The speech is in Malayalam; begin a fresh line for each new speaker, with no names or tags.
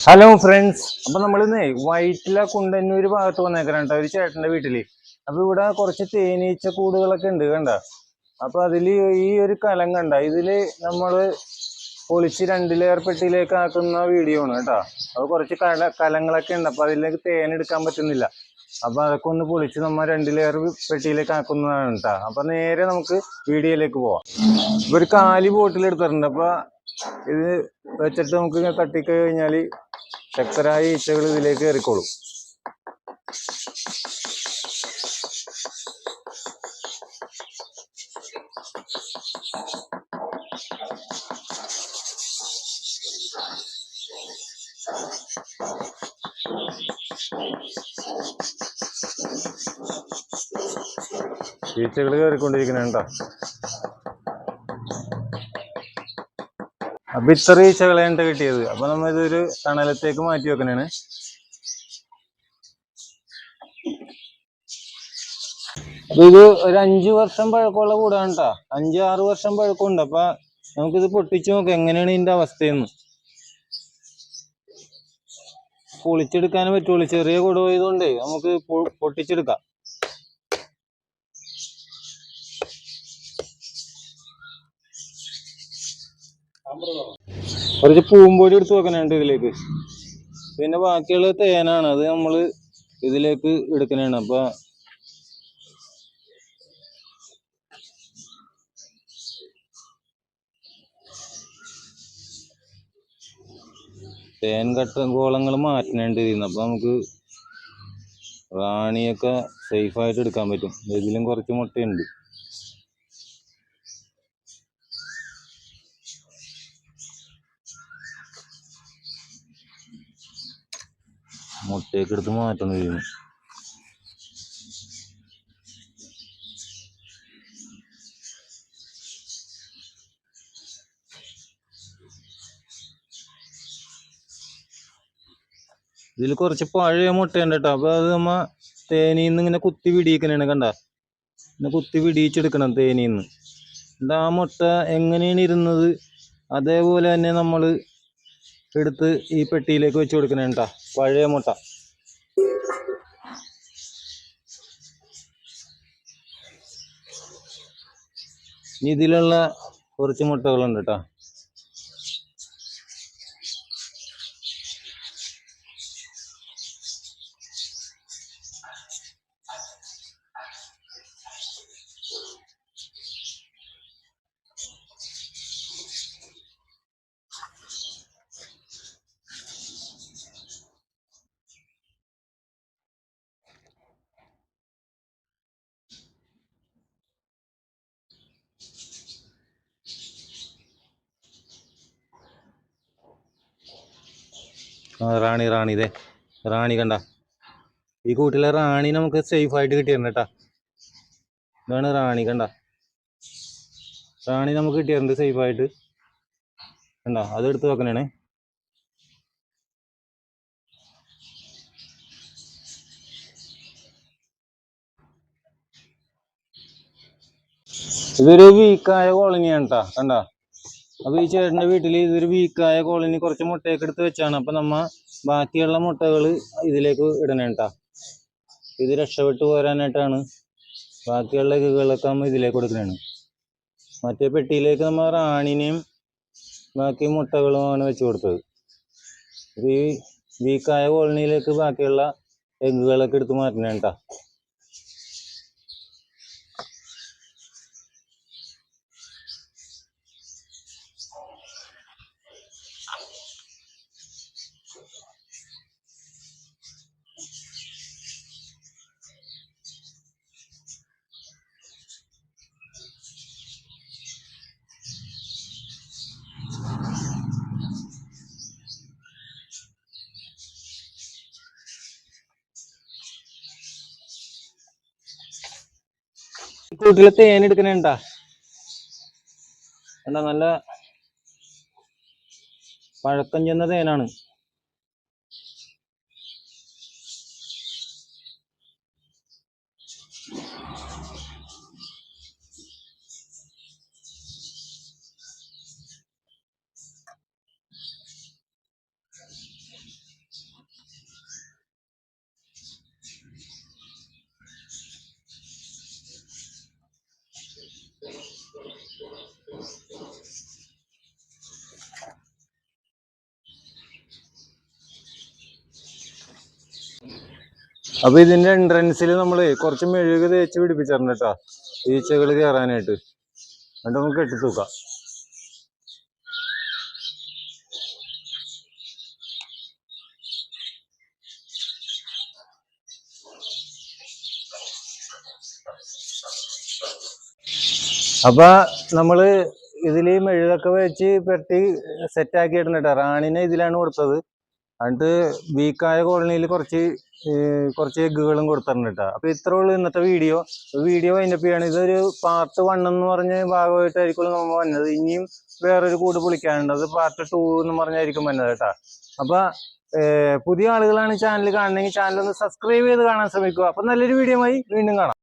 ഹലോ ഫ്രണ്ട്സ് അപ്പൊ നമ്മളിന്ന് വൈറ്റില കുണ്ടന്നൂര് ഭാഗത്ത് വന്നേക്കാണ് കേട്ടോ ഒരു ചേട്ടന്റെ വീട്ടിൽ. അപ്പൊ ഇവിടെ കുറച്ച് തേനീച്ച കൂടുകളൊക്കെ ഉണ്ട് കണ്ട? അപ്പൊ അതിൽ ഈ ഒരു കലം കണ്ട? ഇതിൽ നമ്മൾ പൊളിച്ച് രണ്ട് ലെയർ പെട്ടിയിലേക്ക് ആക്കുന്ന വീഡിയോ ആണ് കേട്ടോ. അപ്പൊ കുറച്ച് കല കലങ്ങളൊക്കെ ഉണ്ട് അപ്പൊ അതിലേക്ക് തേൻ എടുക്കാൻ പറ്റുന്നില്ല. അപ്പൊ അതൊക്കെ ഒന്ന് പൊളിച്ച് നമ്മൾ രണ്ട് ലെയർ പെട്ടിയിലേക്ക് ആക്കുന്നതാണ് കേട്ടോ അപ്പൊ നേരെ നമുക്ക് വീഡിയോയിലേക്ക് പോവാം. ഇപ്പൊ ഒരു കാലി ബോട്ടിൽ എടുത്തിട്ടുണ്ട് അപ്പൊ ഇത് വെച്ചിട്ട് നമുക്ക് ഇങ്ങനെ തട്ടിക്ക കഴിഞ്ഞാൽ ശക്തരായ ഈച്ചകൾ ഇതിലേക്ക് കയറിക്കോളും. ഈച്ചകൾ കയറിക്കൊണ്ടിരിക്കുന്നുണ്ടോ അപ്പൊ ഇത്ര ഈച്ചകളെയാണ് കിട്ടിയത്. അപ്പൊ നമ്മ ഇതൊരു തണലത്തേക്ക് മാറ്റി വെക്കണേണ്. അപ്പൊ ഇത് ഒരു അഞ്ചു വർഷം പഴക്കമുള്ള കൂടാണ് കേട്ടോ അഞ്ച് ആറ് വർഷം പഴക്കമുണ്ട്. അപ്പൊ നമുക്കിത് പൊട്ടിച്ചു നോക്കാം. എങ്ങനെയാണ് ഇതിന്റെ അവസ്ഥയെന്ന്. പൊളിച്ചെടുക്കാനും പറ്റുള്ളൂ. ചെറിയ കൊടുപോയതുകൊണ്ട് നമുക്ക് പൊട്ടിച്ചെടുക്കാം. കുറച്ച് പൂമ്പൊടി എടുത്ത് വെക്കണുണ്ട് ഇതിലേക്ക്. പിന്നെ ബാക്കിയുള്ള തേനാണ് അത് നമ്മൾ ഇതിലേക്ക് എടുക്കണാണ് അപ്പൊ തേൻ കട്ട ഗോളങ്ങൾ മാറ്റണുണ്ട് ഇതിന്ന്. അപ്പൊ നമുക്ക് റാണിയൊക്കെ സേഫായിട്ട് എടുക്കാൻ പറ്റും. ഇതിലും കുറച്ച് മുട്ടയുണ്ട്. മുട്ടയൊക്കെ എടുത്ത് മാറ്റണം ചെയ്യുന്നു ഇതിൽ കുറച്ച് പഴയ മുട്ടയുണ്ട് കേട്ടോ അപ്പൊ അത് നമ്മ തേനീന്ന് ഇങ്ങനെ കുത്തി പിടിയിക്കണേണ് കണ്ട? ഇങ്ങനെ കുത്തി പിടിയിച്ചെടുക്കണം തേനീന്ന്. എന്നിട്ട് ആ മുട്ട എങ്ങനെയാണ് ഇരുന്നത്? അതേപോലെ തന്നെ നമ്മൾ എടുത്ത് ഈ പെട്ടിയിലേക്ക് വെച്ച് കൊടുക്കണേട്ടാ പഴയ മുട്ട. ഇനി ഇതിലുള്ള കുറച്ച് മുട്ടകളുണ്ട് കേട്ടോ റാണി റാണി ഇതേ. റാണി കണ്ട. ഈ കൂട്ടിലെ റാണി നമുക്ക് സേഫ് ആയിട്ട് കിട്ടിയിട്ടുണ്ട് കേട്ടാ. ഇതാണ് റാണി കണ്ട. റാണി നമുക്ക് കിട്ടിയിട്ടുണ്ട് സേഫ് ആയിട്ട്. കണ്ട അത് എടുത്ത് വെക്കണേ ഇതൊരു വീക്കായ കോളനിയാണ് കേട്ടാ. കണ്ട? അപ്പൊ ഈ ചേട്ടന്റെ വീട്ടിൽ ഇതൊരു വീക്കായ കോളനി കുറച്ച് മുട്ടയൊക്കെ എടുത്ത് വെച്ചാണ്. അപ്പൊ നമ്മ ബാക്കിയുള്ള മുട്ടകൾ ഇതിലേക്ക് ഇടണേട്ടാ ഇത് രക്ഷപ്പെട്ടു പോരാനായിട്ടാണ്. ബാക്കിയുള്ള എഗ്ഗുകളൊക്കെ നമ്മൾ ഇതിലേക്ക് കൊടുക്കണേണ്. മറ്റേ പെട്ടിയിലേക്ക് നമ്മൾ റാണിനെയും ബാക്കി മുട്ടകളുമാണ് വെച്ച് കൊടുത്തത്. ഈ വീക്കായ കോളനിയിലേക്ക് ബാക്കിയുള്ള എഗ്ഗുകളൊക്കെ എടുത്ത് മാറ്റണേ കൂട്ടിലെ തേൻ എടുക്കണേണ്ടാ? എന്താ നല്ല പഴക്കം ചെന്ന തേനാണ്. അപ്പൊ ഇതിന്റെ എൻട്രൻസിൽ നമ്മൾ കുറച്ച് മെഴുക് തേച്ച് പിടിപ്പിച്ചിട്ടുണ്ട് കേട്ടോ ഈച്ചകൾ കയറാനായിട്ട്. എന്നിട്ട് നമുക്ക് കെട്ടി തൂക്ക. അപ്പൊ നമ്മൾ ഇതിൽ മെഴുകൊക്കെ വെച്ച് പെട്ടി സെറ്റ് ആക്കിയിട്ടുണ്ട് കേട്ടോ റാണിനെ ഇതിലാണ് കൊടുത്തത്. എന്നിട്ട് വീക്കായ കോളനിയിൽ കുറച്ച് കുറച്ച് എഗ്ഗുകളും കൊടുത്തിട്ടുണ്ട് കേട്ടോ അപ്പൊ ഇത്രേ ഉള്ളൂ ഇന്നത്തെ വീഡിയോ വീഡിയോ വൈൻഡപ്പ് ചെയ്യാണ്. ഇതൊരു പാർട്ട് വൺ എന്ന് പറഞ്ഞ ഭാഗമായിട്ടായിരിക്കും നമ്മൾ വന്നത്. ഇനിയും വേറൊരു കൂട് പൊളിക്കാനുണ്ട്. അത് പാർട്ട് ടു എന്ന് പറഞ്ഞായിരിക്കും വന്നത് കേട്ടോ അപ്പൊ പുതിയ ആളുകളാണ് ചാനൽ കാണണമെങ്കിൽ ചാനൽ ഒന്ന് സബ്സ്ക്രൈബ് ചെയ്ത് കാണാൻ ശ്രമിക്കുക. അപ്പൊ നല്ലൊരു വീഡിയോ ആയി വീണ്ടും കാണാം.